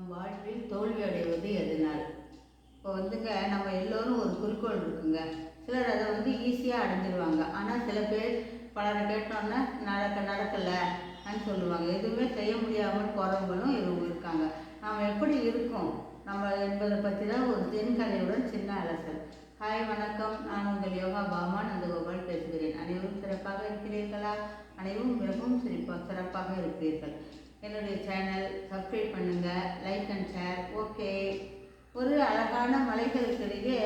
நம் வாழ்வில் தோல்வி அடைவது எதனால்? இப்போ வந்துங்க நம்ம எல்லோரும் ஒரு குறிக்கோள் இருக்குங்க. சிலர் அதை வந்து ஈஸியாக அடைஞ்சிருவாங்க. ஆனால் சில பேர் பலரை கேட்டோன்னா நடக்க நடக்கலைன்னு சொல்லுவாங்க. எதுவுமே செய்ய முடியாமல் போகிறவங்களும் இவங்க இருக்காங்க. நாம் எப்படி இருக்கோம்? நம்ம என்பதை பற்றி தான் ஒரு தென்கதையுடன் சின்ன அலசல். ஹாய் வணக்கம். நான் உங்கள் யோகா பாமா நந்தகோபால் பேசுகிறேன். அனைவரும் சிறப்பாக இருக்கிறீர்களா? அனைவரும் மிகவும் சிறப்பாக சிறப்பாக இருப்பீர்கள். என்னுடைய சேனல் சப்ஸ்கிரைப் பண்ணுங்கள் லைக் அண்ட் ஷேர் ஓகே ஒரு அழகான மலைகளுக்கிடையே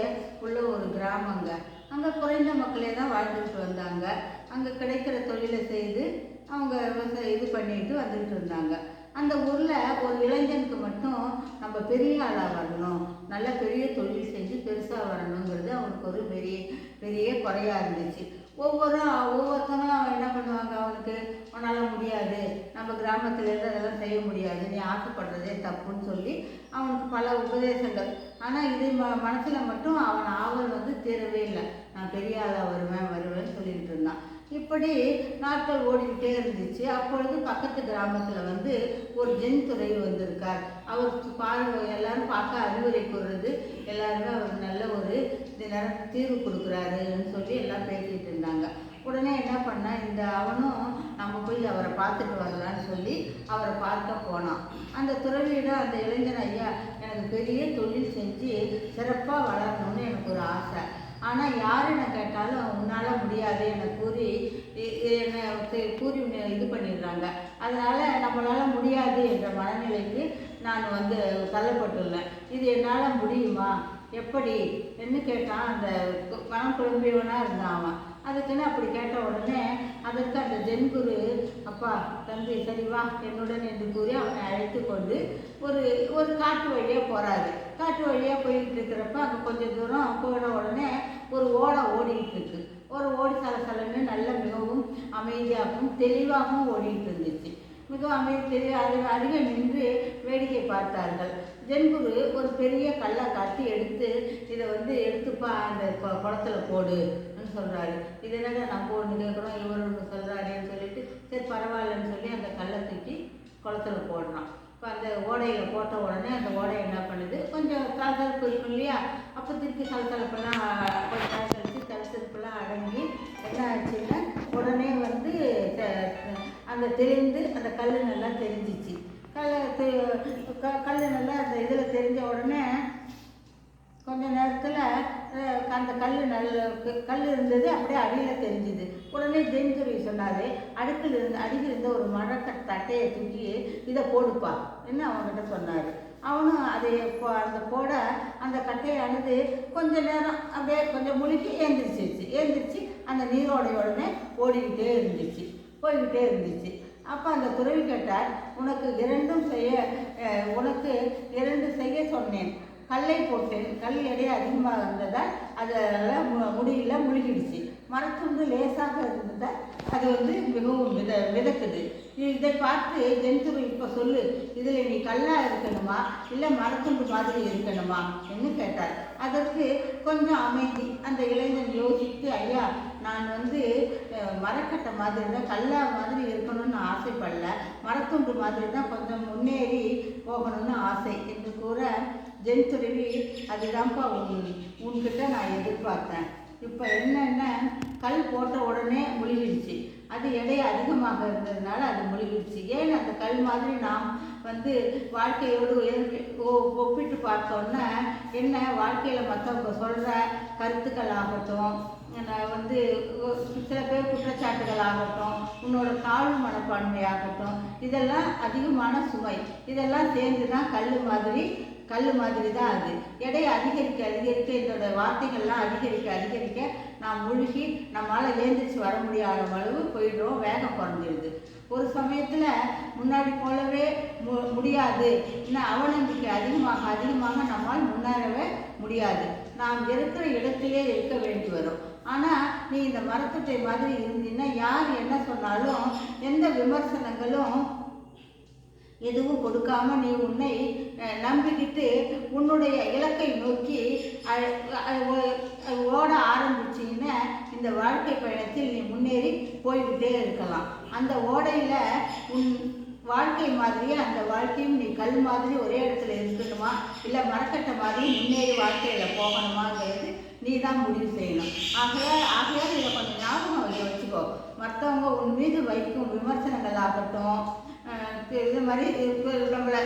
உள்ள ஒரு கிராமங்க. அங்கே குறைந்த மக்களே தான் வாழ்ந்துட்டு வந்தாங்க. அங்கே கிடைக்கிற தொழிலை செய்து அவங்க விவசாயம் இது பண்ணிட்டு வந்துட்டு இருந்தாங்க. அந்த ஊரில் ஒரு இளைஞனுக்கு மட்டும் நம்ம பெரிய ஆளாக வரணும். நல்ல பெரிய தொழில் செஞ்சு பெருசாக வரணுங்கிறது அவனுக்கு ஒரு பெரிய பெரிய குறையாக இருந்துச்சு. ஒவ்வொரு ஒவ்வொருத்தங்களும் அவன் என்ன பண்ணுவாங்க? அவனுக்கு நம்ம கிராமத்துலேருந்து அதெல்லாம் செய்ய முடியாது. நீ ஆசைப்படுறதே தப்புன்னு சொல்லி அவனுக்கு பல உபதேசங்கள். ஆனால் இது ம மனசில் மட்டும் அவன் ஆவல் வந்து தீரவே இல்லை. நான் பெரிய ஆளாக வருவேன் வருவேன்னு சொல்லிட்டு இருந்தான். இப்படி நாட்கள் ஓடிக்கிட்டே இருந்துச்சு. அப்பொழுது பக்கத்து கிராமத்தில் வந்து ஒரு ஜென் துறை வந்திருக்கார். அவர் பார்வை எல்லாரும் பார்க்க அறிவுரை கூறுறது எல்லாருமே அவர் நல்ல ஒரு நேரம் தீர்வு கொடுக்குறாருன்னு சொல்லி எல்லாம் பேசிகிட்டு இருந்தாங்க. உடனே என்ன பண்ணேன் இந்த அவனும் நம்ம போய் அவரை பார்த்துட்டு வரலான்னு சொல்லி அவரை பார்க்க போனான். அந்த துறவியிடம் அந்த இளைஞன் ஐயா எனக்கு பெரிய தொழில் செஞ்சு சிறப்பாக வளரணும்னு எனக்கு ஒரு ஆசை. ஆனால் யார் என்னை கேட்டாலும் உன்னால் முடியாது என்னை கூறி என்னை கூறி உன்னை இது பண்ணிடுறாங்க. அதனால் நம்மளால் முடியாது என்ற மனநிலைக்கு நான் வந்து தள்ளப்பட்டுள்ளேன். இது என்னால் முடியுமா? எப்படி? என்ன கேட்டான். அந்த கு- மனம் குழம்பியவனாக இருந்தான் அவன். அதுக்குன்னு அப்படி கேட்ட உடனே அதற்கு அந்த ஜென்குரு அப்பா தம்பி சரி வா என்னுடன் என்று கூறி அவனை அழைத்து கொண்டு ஒரு ஒரு காட்டு வழியாக போகிறாரு காட்டு வழியாக போயிட்டு இருக்கிறப்ப அங்கே கொஞ்சம் தூரம் போன உடனே ஒரு ஓடை ஓடிக்கிட்டு இருக்கு. ஒரு ஓடி சலசலன்னு நல்ல மிகவும் அமைதியாகவும் தெளிவாகவும் ஓடிட்டு இருந்துச்சு. மிகவும் அமைதி தெளிவு அது அருகே நின்று வேடிக்கை பார்த்தார்கள். ஜென்குரு ஒரு பெரிய கல்லை கட்டி எடுத்து இதை வந்து எடுத்துப்பா அந்த கொ- குளத்துல போடுன்னு சொல்கிறாரு இது என்னங்க நம்ம ஒன்று கேட்குறோம் இவர் ஒன்று சொல்கிறாருன்னு சொல்லிட்டு சரி பரவாயில்லன்னு சொல்லி அந்த கல்லை தூக்கி குளத்துல போடுறான். இப்போ அந்த ஓடையில் போட்ட உடனே அந்த ஓடை என்ன பண்ணுது? கொஞ்சம் சலசலப்பு இருக்கும் இல்லையா? அப்போ திருப்பி சலசலப்பெல்லாம் தெரிந்து அந்த கல் நல்லா தெரிஞ்சிச்சு. கல் கல் நல்லா அந்த இதில் தெரிஞ்ச உடனே கொஞ்ச நேரத்தில் அந்த கல் நல்ல கல் இருந்தது அப்படியே அடியில் தெரிஞ்சுது. உடனே ஜெயின்துறை சொன்னார் அடுக்கில் இருந்து அடியில் இருந்த ஒரு மரத்தை தட்டையை தூக்கி இதை போடுப்பா என்ன அவன்கிட்ட சொன்னார். அவனும் அதை அந்த போட அந்த கட்டையானது கொஞ்ச நேரம் அப்படியே கொஞ்சம் முழுக்கி ஏந்திரிச்சிருச்சு. ஏந்திரிச்சு அந்த நீரோடைய உடனே ஓடிக்கிட்டே இருந்துச்சு. போய்கிட்டே இருந்துச்சு. அப்போ அந்த துறவி கேட்டார் உனக்கு இரண்டும் செய்ய உனக்கு இரண்டு செய்ய சொன்னேன். கல்லை போட்டேன். கல் எடை அதிகமாக இருந்ததால் அதில் முடியல முழுகிடுச்சு. மரத்துண்டு லேசாக இருந்ததால் அது வந்து மிகவும் மித மிதக்குது. நீ இதை பார்த்து ஜென்துரு இப்போ சொல்லு. இதில் நீ கல்லாக இருக்கணுமா? இல்லை மரத்துண்டு மாதிரி இருக்கணுமா? என்று கேட்டார். அதற்கு கொஞ்சம் அமைதி. அந்த இளைஞன் யோசித்து ஐயா நான் வந்து மரக்கட்டை மாதிரி தான் கல்லா மாதிரி இருக்கணும்னு ஆசைப்படல. மரத்துண்டு மாதிரி தான் கொஞ்சம் முன்னேறி போகணும்னு ஆசை என்று கூற ஜென் துருவி அதுதான்ப்பா உன் உன்கிட்ட நான் எதிர்பார்த்தேன். இப்போ என்னென்ன கல் போட்ட உடனே முழுகிடுச்சு. அது எடை அதிகமாக இருந்ததுனால அது முழுகிடுச்சு. ஏன் அந்த கல் மாதிரி நாம் வந்து வாழ்க்கையோடு ஒ- ஒப்பிட்டு பார்த்தோன்னா என்ன? வாழ்க்கையில் மற்றவங்க சொல்கிற கருத்துக்கள் ஆகட்டும். வந்து சில பேர் குற்றச்சாட்டுகள் ஆகட்டும். உன்னோட தாழ்வு மனப்பான்மை ஆகட்டும் இதெல்லாம் அதிகமான சுமை. இதெல்லாம் சேர்ந்து தான் கல் மாதிரி கல் மாதிரி தான் அது. எடை அதிகரிக்க அதிகரிக்க இதோட வார்த்தைகள்லாம் அதிகரிக்க அதிகரிக்க நாம் முழுகி நம்மளால் ஏந்திரிச்சு வர முடியாத அளவு போயிடுறோம். வேகம் குறைஞ்சிருது. ஒரு சமயத்தில் முன்னாடி போலவே மு முடியாது. இன்னும் அவநம்பிக்கை அதிகமாக அதிகமாக நம்மால் முன்னேறவே முடியாது. நாம் இருக்கிற இடத்திலே இருக்க வேண்டி வரும். ஆனால் நீ இந்த மரத்துட்டை மாதிரி இருந்தீங்கன்னா யார் என்ன சொன்னாலும் எந்த விமர்சனங்களும் எதுவும் கொடுக்காம நீ உன்னை நம்பிக்கிட்டு உன்னுடைய இலக்கை நோக்கி அ- ஓட ஆரம்பிச்சீங்கன்னா இந்த வாழ்க்கை பயணத்தில் நீ முன்னேறி போய்கிட்டே இருக்கலாம். அந்த ஓடையில் உன் வாழ்க்கை மாதிரியே அந்த வாழ்க்கையும் நீ கல் மாதிரி ஒரே இடத்துல இருக்கணுமா இல்லை மரக்கட்டை மாதிரி முன்னேறி வாழ்க்கையில் போகணுமாங்கிறது நீ தான் முடிவு செய்யணும். ஆகையால் ஆகையால் இதை கொஞ்சம் ஞாபகம் வைக்க வச்சுக்கோ. மற்றவங்க உன் மீது வைக்கும் விமர்சனங்கள் ஆகட்டும் இது மாதிரி இப்போ நம்மளை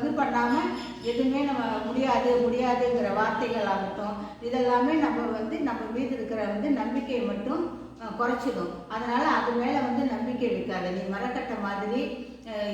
இது பண்ணாமல் எதுவுமே நம்ம முடியாது முடியாதுங்கிற வார்த்தைகள் ஆகட்டும் இதெல்லாமே நம்ம வந்து நம்ம மீது இருக்கிற வந்து நம்பிக்கையை மட்டும் குறைச்சிடும். அதனால் அது மேலே வந்து நம்பிக்கை வைக்காத. நீ மரக்கட்டை மாதிரி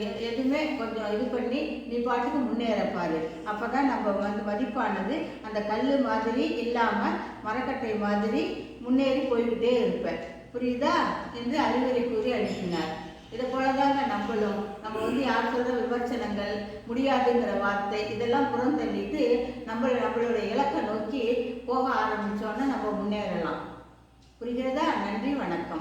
எ- எதுவுமே கொஞ்சம் இது பண்ணி நீ பாட்டுக்கு முன்னேறப்பாரு. அப்போ தான் நம்ம வந்து மதிப்பானது அந்த கல் மாதிரி இல்லாமல் மரக்கட்டை மாதிரி முன்னேறி போய்கிட்டே இருப்பேன் புரியுதா? என்று அறிவுரை கூறி அனுப்பினார். இதை போலதாங்க நம்மளும். நம்ம வந்து யார் சொல்ற விமர்சனங்கள் முடியாதுங்கிற வார்த்தை இதெல்லாம் புறந்தள்ளிட்டு நம்ம நம்மளுடைய இலக்கை நோக்கி போக ஆரம்பிச்சோன்னா நம்ம முன்னேறலாம். புரிகிறதா? நன்றி வணக்கம்.